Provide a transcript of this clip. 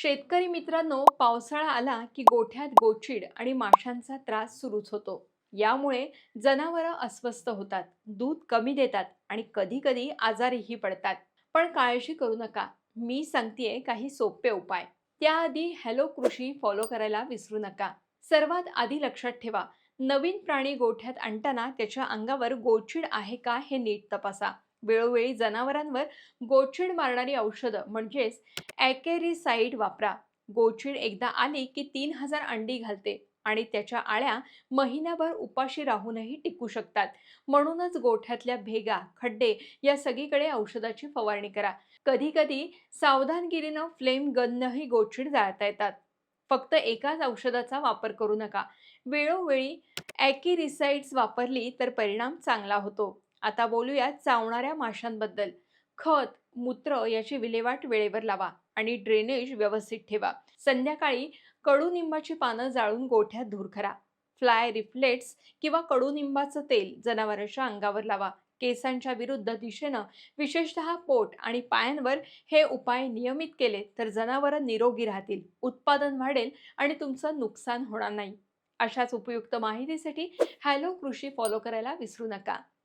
शेतकरी मित्रांनो पावसाळा आला की गोठ्यात गोचीड आणि माशांचा त्रास सुरूच होतो. यामुळे जनावरं अस्वस्थ होतात दूध कमी देतात आणि कधी कधी आजारीही पडतात. पण काळजी करू नका मी सांगतेय काही सोपे उपाय. त्याआधी हॅलो कृषी फॉलो करायला विसरू नका. सर्वात आधी लक्षात ठेवा नवीन प्राणी गोठ्यात आणताना त्याच्या अंगावर गोचीड आहे का हे नीट तपासा. वेळोवेळी जनावरांवर गोचिड मारणारी औषधं म्हणजेच ॲकेरिसाईड वापरा. गोचिड एकदा आली की तीन हजार अंडी घालते आणि त्याच्या आळ्या महिनाभर उपाशी राहूनही टिकू शकतात. म्हणूनच गोठ्यातल्या भेगा खड्डे या सगळीकडे औषधाची फवारणी करा. कधी कधी सावधानगिरीनं फ्लेम गननंही गोचिड जाळता येतात. फक्त एकाच औषधाचा वापर करू नका. वेळोवेळी ॲकिरिसाइड्स वापरली तर परिणाम चांगला होतो. आता बोलूया चावणाऱ्या माशांबद्दल. खत मूत्र याची विल्हेवाट वेळेवर लावा आणि ड्रेनेज व्यवस्थित ठेवा. संध्याकाळी कडुनिंबाची पानं जाळून गोठ्यात धूर करा फ्लाय रिफ्लेट्स किंवा कडुनिंबाचं तेल जनावरांच्या अंगावर लावा. केसांच्या विरुद्ध दिशेनं विशेषतः पोट आणि पायांवर हे उपाय नियमित केले तर जनावरं निरोगी राहतील उत्पादन वाढेल आणि तुमचं नुकसान होणार नाही. अशाच उपयुक्त माहितीसाठी हॅलो कृषी फॉलो करायला विसरू नका.